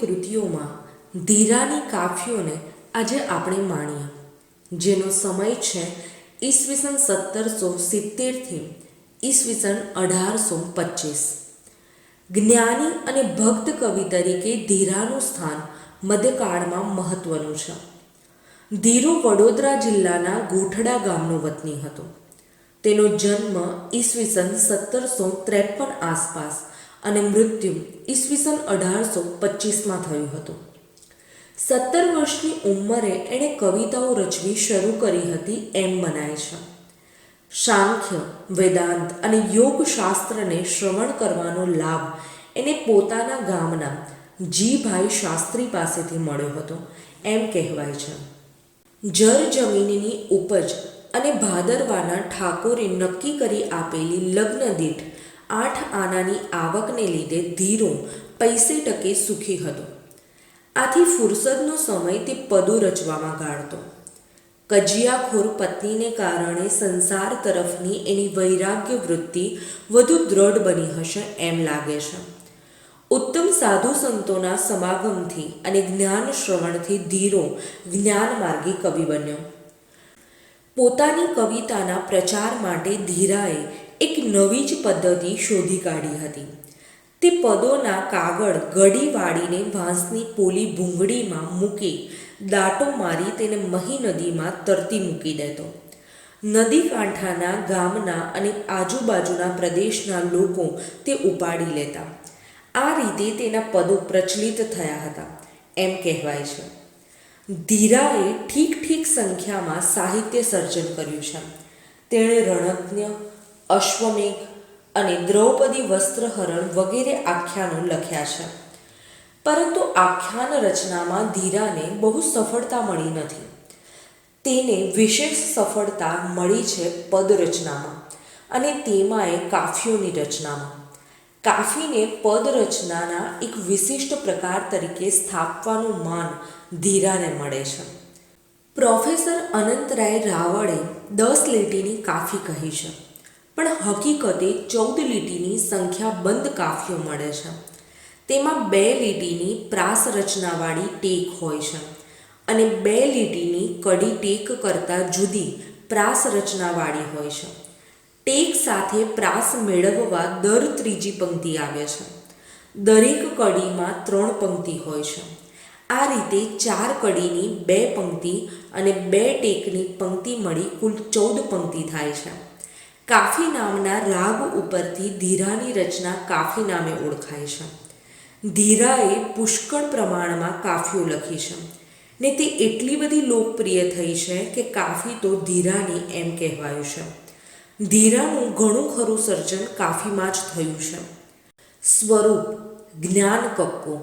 કૃતિઓમાં ધીરાની કાફીઓને આજે આપણે માણીએ. જેનો સમય છે ઈસવીસન સત્તરસો સિત્તેરથી ઈસવીસન અઢારસો પચીસ. જ્ઞાની અને ભક્ત કવિ તરીકે ધીરાનું સ્થાન મધ્યકાળમાં મહત્વનું છે. ધીરો વડોદરા જિલ્લાના ગોઠડા ગામનો વતની હતો. તેનો જન્મ ઈસવીસન સત્તરસો ત્રેપન આસપાસ અને મૃત્યુ ઈસવીસન અઢારસો પચીસમાં થયું હતું. સત્તર વર્ષની ઉંમરે એણે કવિતાઓ રચવી શરૂ કરી હતી એમ મનાય છે. સાંખ્ય, વેદાંત અને યોગશાસ્ત્રને શ્રવણ કરવાનો લાભ એને પોતાના ગામના જીભાઈ શાસ્ત્રી પાસેથી મળ્યો હતો એમ કહેવાય છે. જર જમીનની ઉપજ અને ભાદરવાના ઠાકોરે નક્કી કરી આપેલી લગ્ન દીઠ આઠ આનાની આવકને લીધે ધીરો પૈસે ટકે સુખી હતો. આથી ફુરસદનો સમય તે પદો રચવામાં ગાળતો. કજિયાખોર પત્નીને કારણે સંસાર તરફની એની વૈરાગ્ય વૃત્તિ વધુ દ્રઢ બની હશે એમ લાગે છે. ઉત્તમ સાધુ સંતોના સમાગમથી અને જ્ઞાન શ્રવણથી ધીરો જ્ઞાન માર્ગી કવિ બન્યો. પોતાની કવિતાના પ્રચાર માટે ધીરાએ એક નવી જ પદ્ધતિ શોધી કાઢી હતી. તે પદોના કાગળ ગળી વાળીને વાંસની પોલી ભૂંગળીમાં મૂકી દાટો મારી તેને મહી નદીમાં તરતી મૂકી દેતો. નદી કાંઠાના ગામના અને આજુબાજુના પ્રદેશના લોકો તે ઉપાડી લેતા. આ રીતે તેના પદો પ્રચલિત થયા હતા, એમ કહેવાય છે. ધીરાએ ઠીક ઠીક સંખ્યામાં સાહિત્ય સર્જન કર્યું છે. તેણે રણજ્ઞ અશ્વમેઘ અને દ્રૌપદી વસ્ત્રહરણ વગેરે આખ્યાનો લખ્યા છે. પરંતુ આખ્યાન રચનામાં ધીરાને બહુ સફળતા મળી નથી. તેને વિશેષ સફળતા મળી છે પદ રચનામાં અને એ કાફીઓની રચનામાં. કાફીને પદ રચનાના એક વિશિષ્ટ પ્રકાર તરીકે સ્થાપવાનું માન ધીરાને મળે છે. પ્રોફેસર અનંતરાય રાવળે દસ લીટીની કાફી કહી છે. પણ હકીકતે ચૌદ લીટીની સંખ્યાબંધ કાફીઓ મળે છે. તેમાં બે લીટીની પ્રાસ રચનાવાળી ટેક હોય છે અને બે લીટીની કડી ટેક કરતાં જુદી પ્રાસ રચનાવાળી હોય છે. ટેક સાથે પ્રાસ મેળવવા દર ત્રીજી પંક્તિ આવે છે. દરેક કડીમાં ત્રણ પંક્તિ હોય છે. આ રીતે ચાર કડીની બે પંક્તિ અને બે ટેકની પંક્તિ મળી કુલ ચૌદ પંક્તિ થાય છે. કાફી નામના રાગ ઉપરથી ધીરાની રચના કાફી નામે ઓળખાય છે. ધીરાએ પુષ્કળ પ્રમાણમાં કાફીઓ લખી છે. ને તે એટલી બધી લોકપ્રિય થઈ છે કે કાફી તો ધીરાની એમ કહેવાયું છે. ધીરાનું ઘણું ખરું સર્જન કાફીમાં જ થયું છે. સ્વરૂપ, જ્ઞાન કક્કો,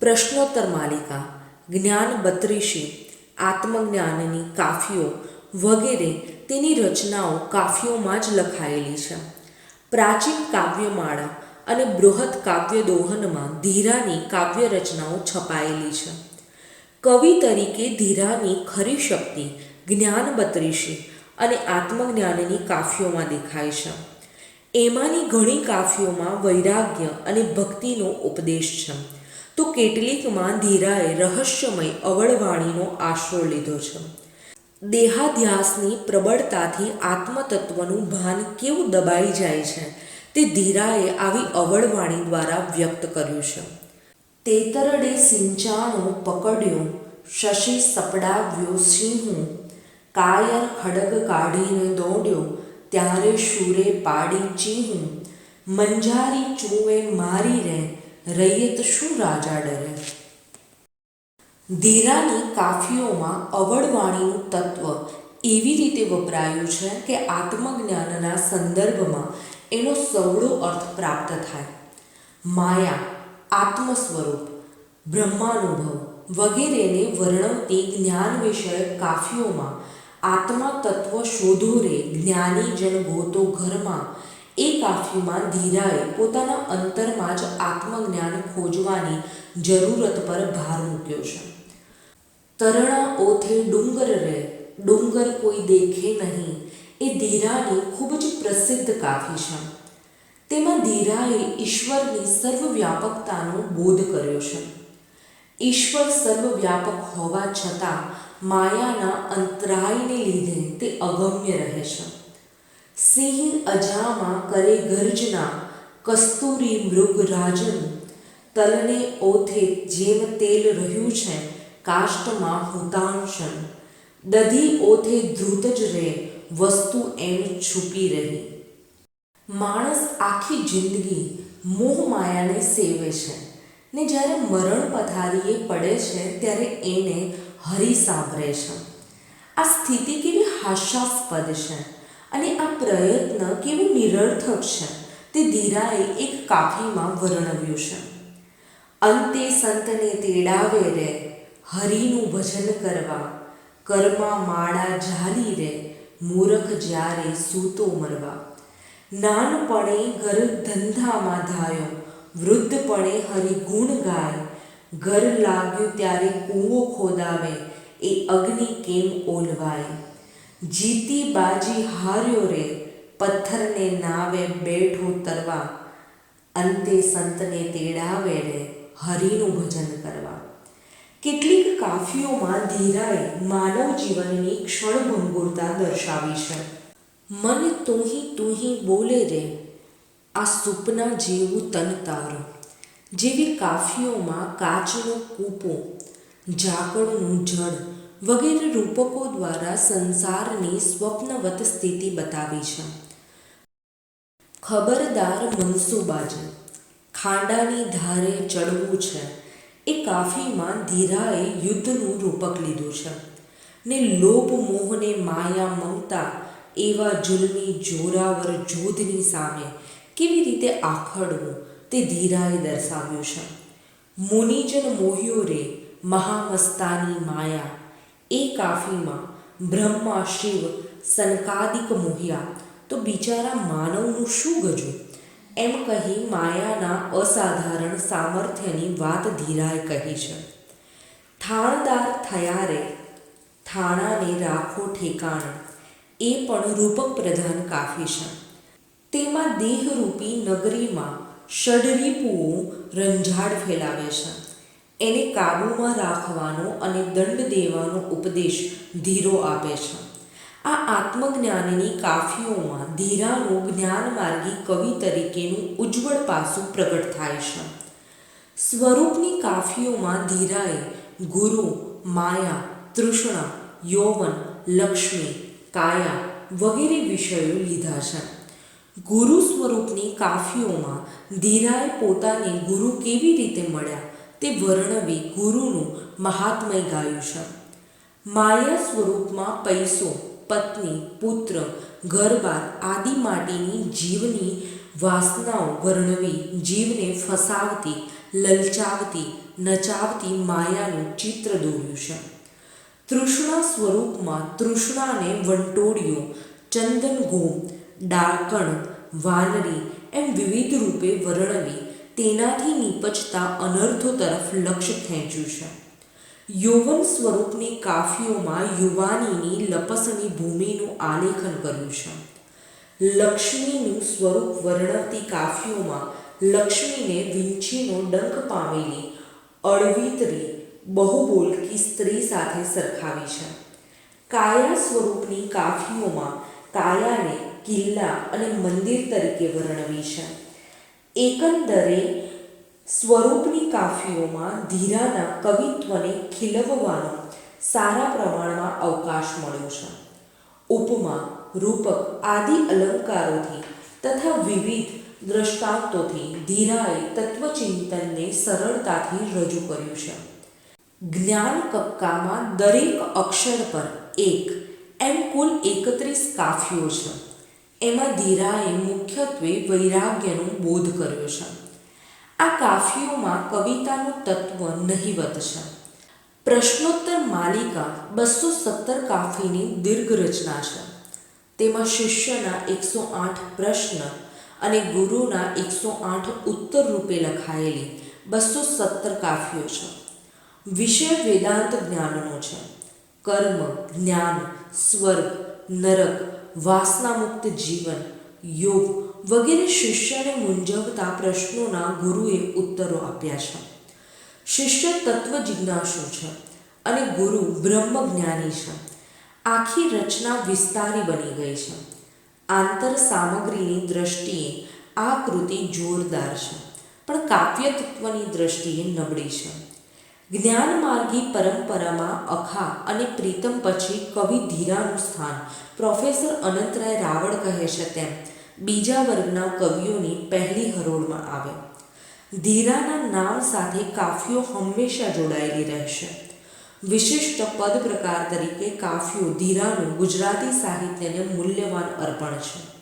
પ્રશ્નોત્તર માલિકા, જ્ઞાન બત્રીસી આત્મજ્ઞાનની કાફીઓ વગેરે તેની રચનાઓ કાફીઓમાં જ લખાયેલી છે. પ્રાચીન કાવ્યમાળા અને બૃહદ કાવ્ય દોહનમાં ધીરાની કાવ્ય રચનાઓ છપાયેલી છે. કવિ તરીકે ધીરાની ખરી શક્તિ જ્ઞાન બત્રીસી અને આત્મજ્ઞાનની કાફીઓમાં દેખાય છે. એમાંની ઘણી કાફીઓમાં વૈરાગ્ય અને ભક્તિનો ઉપદેશ છે. તો કેટલીકમાં ધીરાએ રહસ્યમય અવળવાણીનો આશરો લીધો છે. દેહાધ્યાસની પ્રબળતાથી આત્મતત્વનું ભાન કેવું દબાઈ જાય છે તે ધીરાએ આવી અવળવાણી દ્વારા વ્યક્ત કર્યું છે. તેતરડે સિંચાણો પકડ્યો, શશી સપડાવ્યો સિંહું, કાયર ખડગ કાઢીને દોડ્યો, ત્યારે શૂરે પાડી ચીહું, મંજારી ચૂવે મારી રે રૈયત શું રાજા ડરે? ધીરાની કાફીઓમાં અવડવાણીનું તત્વ એવી રીતે વપરાયું છે કે આત્મજ્ઞાનના સંદર્ભમાં એનો સવળો અર્થ પ્રાપ્ત થાય. માયા આત્મ સ્વરૂપ બ્રહ્માનુભવ વગેરેને વર્ણવતી જ્ઞાન વિષયક કાફીઓમાં આત્મા તત્વ શોધો રે જ્ઞાની જન ગોતો ઘરમાં એ કાફીમાં ધીરાએ પોતાના અંતરમાં જ આત્મજ્ઞાન ખોજવાની જરૂરત પર ભાર મૂક્યો છે. તરણા ઓથે ડુંગર રે ડુંગર કોઈ દેખે નહીં. એ ધીરાની ખૂબ જ પ્રસિદ્ધ કાફી છે. તેમાં ધીરાએ ઈશ્વરની સર્વવ્યાપકતાનો બોધ કર્યો છે. ઈશ્વર સર્વવ્યાપક હોવા છતાં માયાના અંતરાયને લીધે તે અગમ્ય રહે છે. સિંહ અજામાં કરે ગર્જના, કસ્તુરી મૃગ રાજન તલને ઓથે જેમ તેલ રહ્યું છે કાષ્ટમાં હુતાંશન. દધી ઓથે ધ્રુત જ રહે વસ્તુ એમ છુપી રહી. માણસ આખી જિંદગી મોહ માયાને સેવે છે. ને જ્યારે મરણ પથારીએ પડે છે, ત્યારે એને હરી સાંભળે છે. આ સ્થિતિ કેવી હાસ્યાસ્પદ છે અને આ પ્રયત્ન કેવી નિરર્થક છે, તે ધીરાએ એક કાફીમાં વર્ણવ્યું છે. અંતે સંતને તેડાવે રે હરિનું ભજન કરવા. કર્મા માળા ઝાલી રે, મૂરખ જ્યારે સૂતો મરવા. નાનપણે ઘર ધંધામાં ધાયો, વૃદ્ધપણે હરિગુણ ગાય. ઘર લાગ્યું ત્યારે કૂવો ખોદાવે, એ અગ્નિ કેમ ઓલવાય? જીતી બાજી હાર્યો રે, પથ્થરને નાવે બેઠો તરવા. અંતે સંતને તેડાવે રે, હરિનું ભજન કરવા. કેટલીક કાફીઓમાં ધીરાએ માનવ જીવનની ક્ષણભંગુરતા દર્શાવી છે. મન તુહી તુહી બોલે રે, આ સુપના જેવું તન તારું જેવી કાફીઓમાં કાચનો કૂપો, ઝાકળનું જળ વગેરે રૂપકો દ્વારા સંસારની સ્વપ્નવત સ્થિતિ બતાવી છે. ખબરદાર મનસુબાજી, ખાંડાની ધારે ચડવું છે. એ કાફીમાં ધીરાએ યુદ્ધનું રૂપક લીધું છે ને લોભ મોહને માયા મમતા એવા જુલમી જોરાવર જોધની સામે કેવી રીતે આખડવું તે ધીરાએ દર્શાવ્યું છે. મુનિજન મોહ્યો રે મહામસ્તાની માયા. એ કાફીમાં બ્રહ્મા, શિવ સનકાદિક મોહ્યા. તો બિચારા માનવનું શું ગજું? એમ કહી માયાના અસાધારણ સામર્થ્યની વાત ધીરાએ કહી છે. થાણદાર થયા રે, થાણાને રાખો ઠેકાણ, એ પણ રૂપક પ્રધાન કાફી છે. તેમાં દેહરૂપી નગરીમાં ષડરીપુઓ રંજાડ ફેલાવે છે. એને કાબૂમાં રાખવાનો અને દંડ દેવાનો ઉપદેશ ધીરો આપે છે. આ આત્મજ્ઞાનની કાફીઓમાં ધીરાનું જ્ઞાનમાર્ગી કવિ તરીકેનું ઉજ્જવળ પાસું પ્રગટ થાય છે. સ્વરૂપની કાફીઓમાં ધીરાએ ગુરુ, માયા, તૃષ્ણા, યૌવન, લક્ષ્મી, કાયા વગેરે વિષયો લીધા છે. ગુરુ સ્વરૂપની કાફીઓમાં ધીરાએ પોતાને ગુરુ કેવી રીતે મળ્યા તે વર્ણવી ગુરુનું મહાત્મય ગાયું છે. માયા સ્વરૂપમાં પૈસો પત્ની, પુત્ર, ઘરબાર આદિ માટેની જીવની વાસનાઓ વર્ણવી, જીવને ફસાવતી, લલચાવતી, નચાવતી માયાનું ચિત્ર દોર્યું છે. તૃષ્ણા સ્વરૂપમાં તૃષ્ણાને વંટોળિયો ચંદન ગોમ ડાકણ, વાનરી એમ વિવિધ રૂપે વર્ણવી તેનાથી નીપજતા અનર્થો તરફ લક્ષ્ય ખેંચ્યું છે. યૌવન સ્વરૂપની કાફીઓમાં યુવાનીની લપસની ભૂમિનું આલેખન કર્યું છે. લક્ષ્મીનું સ્વરૂપ વર્ણવતી કાફીઓમાં લક્ષ્મીને વિંચીનો ડંક પામેલી અળવીતરી બહુબોલકી સ્ત્રી સાથે સરખાવી છે. કાયા સ્વરૂપની કાફીઓમાં કાયાને કિલ્લા અને મંદિર તરીકે વર્ણવી છે. એકંદરે સ્વરૂપની કાફીઓમાં ધીરાના કવિત્વને ખીલવવાનો સારા પ્રમાણમાં અવકાશ મળ્યો છે. ઉપમા, રૂપક આદિ અલંકારોથી તથા વિવિધ દ્રષ્ટાંતોથી ધીરાએ તત્વચિંતનને સરળતાથી રજૂ કર્યું છે. જ્ઞાન કક્કામાં દરેક અક્ષર પર એક, એમ કુલ એકત્રીસ કાફીઓ છે. એમાં ધીરાએ મુખ્યત્વે વૈરાગ્યનો બોધ કર્યો છે. આ કાફીઓમાં કવિતાનું તત્વ નહીવત છે પ્રશ્નોત્તર માલિકા બસો સત્તર કાફીની દીર્ઘ રચના છે. તેમાં શિષ્યના એકસો આઠ પ્રશ્ન અને ગુરુના એકસો આઠ ઉત્તર રૂપે લખાયેલી બસો સત્તર કાફીઓ છે. વિષય વેદાંત જ્ઞાનનો છે. કર્મ, જ્ઞાન, સ્વર્ગ, નરક, વાસનામુક્ત જીવન, યોગ વગેરે શિષ્યને મૂંઝવતા પ્રશ્નોના ગુરુએ ઉત્તરો આપ્યા છે. શિષ્ય તત્વ જિજ્ઞાસુ છે અને ગુરુ બ્રહ્મ જ્ઞાની છે. આખી રચના વિસ્તારી બની ગઈ છે. આંતર સામગ્રીની દ્રષ્ટિએ આ કૃતિ જોરદાર છે, પણ કાવ્ય તત્વની દ્રષ્ટિએ નબળી છે. જ્ઞાન માર્ગી પરંપરામાં અખા અને પ્રીતમ પછી કવિ ધીરાનું સ્થાન પ્રોફેસર અનંતરાય રાવળ કહે છે તેમ બીજા વર્ગના કવિઓની પહેલી હરોળમાં આવે. ધીરાના નામ સાથે કાફિયો હંમેશા જોડાયેલી રહેશે. વિશિષ્ટ પદ પ્રકાર તરીકે કાફિયો ધીરાનું ગુજરાતી સાહિત્યને મૂલ્યવાન અર્પણ છે.